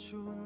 좋은